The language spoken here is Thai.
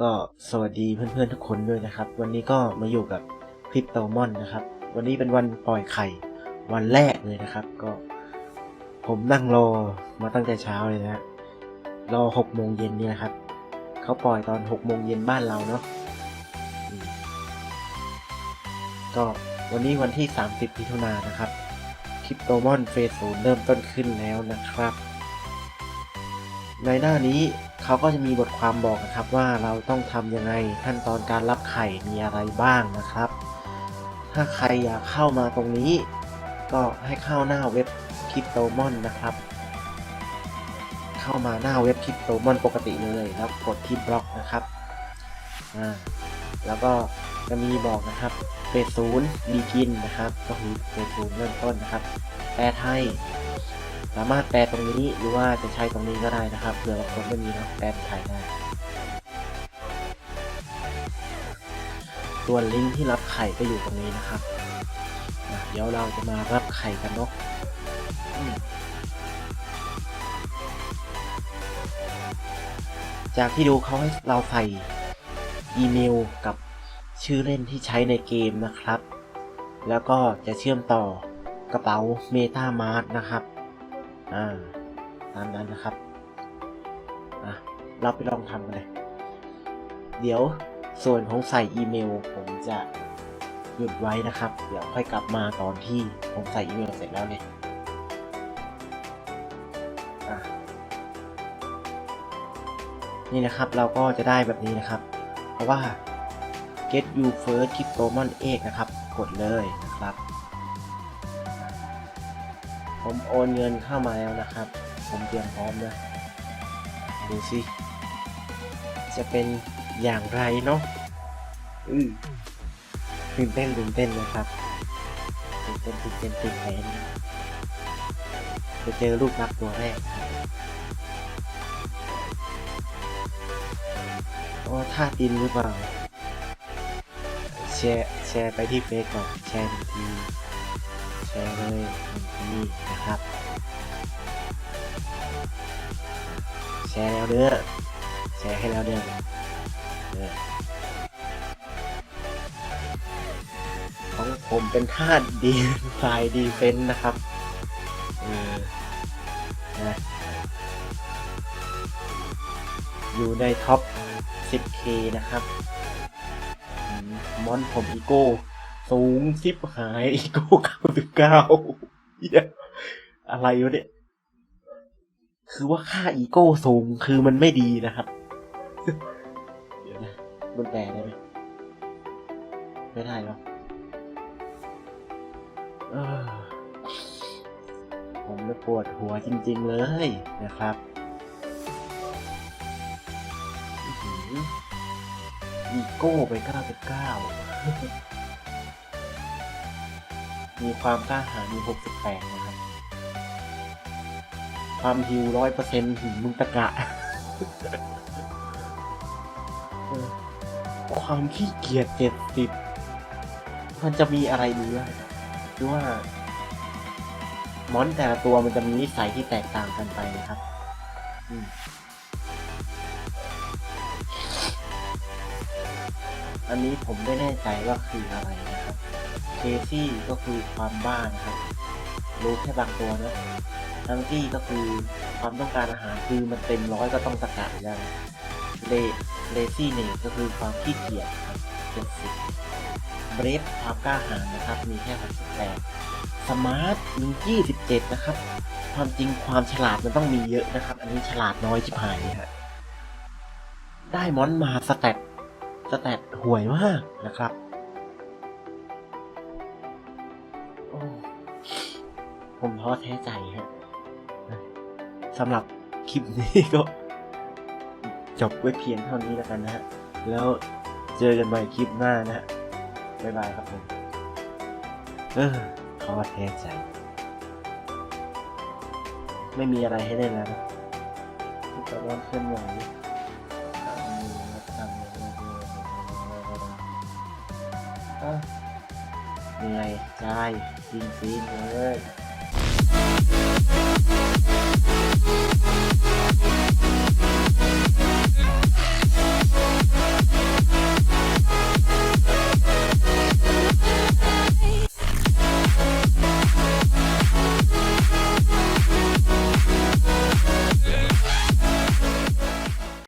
ก็สวัสดีเพื่อนๆทุกคนด้วยนะครับ วันนี้ก็มาอยู่กับคริปโตมอนนะครับ วันนี้เป็นวันปล่อยไข่ วันแรกเลยนะครับ ก็ ผมนั่งรอมาตั้งแต่เช้าเลยนะฮะรอหกโมงเย็นนี่นะครับเขาปล่อยตอนหกโมงเย็นบ้านเราเนาะก็วันนี้วันที่ 30มิถุนายนนะครับคริปโตมอนเฟสศูนย์เริ่มต้นขึ้นแล้วนะครับ ในหน้านี้ เขาก็จะมีบทความบอกนะครับว่าเราต้องทำยังไงขั้นตอนการรับไข่มีอะไรบ้างนะครับ ถ้าใครอยากเข้ามาตรงนี้ ก็ให้เข้าหน้าเว็บคริปโตมอนนะครับ เข้ามาหน้าเว็บคริปโตมอนปกติเลยแล้วกดที่บล็อกนะครับอ่าแล้วก็จะมีบอกนะครับเฟสศูนย์บีกินนะครับ ก็คือเฟสศูนย์เริ่มต้นนะครับแปลไทย สามารถแปลตรงนี้หรือว่าจะใช้ตรงนี้ก็ได้นะครับเผื่อบางคนไม่มีเนาะแปลเป็นไทยได้ส่วนลิงก์ที่รับไข่ก็อยู่ตรงนี้นะครับเดี๋ยวเราจะมารับไข่กันเนาะจากที่ดูเขาให้เราใส่อีเมลกับชื่อเล่นที่ใช้ในเกมนะครับ แล้วก็จะเชื่อมต่อกระเป๋า MetaMask นะครับ อ่าตามนั้นนะครับอะเราไปลองทำกันเลย เดี๋ยวส่วนของใส่อีเมลผมจะหยุดไว้นะครับ เดี๋ยวค่อยกลับมาตอนที่ผมใส่อีเมลเสร็จแล้วเนี่ยนี่นะครับเราก็จะได้แบบนี้นะครับ เพราะว่า get you first crypto mon egg นะครับ กดเลย ผมโอนเงินเข้ามาแล้วนะครับ ผมเตรียมพร้อมนะดูสิจะเป็นอย่างไรเนาะอือตื่นเต้นตื่นเต้นนะครับตื่นเต้นตื่นเต้นตื่นเต้นจะเจอลูกรักตัวแรกครับโอ้ท่าดินหรือเปล่าแชร์แชร์ไปที่เฟซก่อนแชร์หนึ่งที แชร์เลยนี่นะครับ แชร์แล้วเด้อแชร์ให้แล้วเด้อเด้อของผมเป็นธาตุดีไฟดีเฟนนะครับเออนะอยู่ในท็อป 10k นะครับมอนผมอีโก้ สูงซิบหายอีโก้เก้าสิบเก้าอะไรวะเนี่ย คือว่าค่าอีโก้สูงคือมันไม่ดีนะครับ เดี๋ยวนะมันแปลได้ไหมไม่ได้หรอกผมเลยปวดหัวจริง ๆ เลยนะครับอื้อหืออีโก้ไปเก้าสิบเก้า มีความกล้าหาญมีหกสิบแปดนะครับ ความฮิวร้อยเปอร์เซ็นต์ถึงมึงตะกะ ความขี้เกียจเจ็ดสิบ มันจะมีอะไรดีวะคือว่ามอนแต่ละตัวมันจะมีนิสัยที่แตกต่างกันไปนะครับอันนี้ผมไม่แน่ใจว่าคืออะไรนะครับ เคซี่ก็คือความบ้านะครับ รู้แค่บางตัวนะทังที่ก็คือความต้องการอาหารคือมันเต็มร้อยก็ต้องตะกะแล้วเลเลซี่เนี่ยก็คือความขี้เกียจครับเจ็ดสิบเบรฟความกล้าหาญนะครับ มีแค่หกสิบแปดสมาร์ทมียี่สิบเจ็ดนะครับ ความจริงความฉลาดมันต้องมีเยอะนะครับ อันนี้ฉลาดน้อยชิบหายฮะได้มอนมาสแตทสแตทห่วยมากนะครับ ผมท้อแท้ใจฮะสำหรับคลิปนี้ก็จบไว้เพียงเท่านี้แล้วกันนะฮะ แล้วเจอกันใหม่คลิปหน้านะฮะ บ๊ายบายครับผม เออท้อแท้ใจ ไม่มีอะไรให้เล่นแล้วนะทุกคนเคลื่อนไหวทำมือนะทำมืออะเหนื่อยใจจริงๆเลย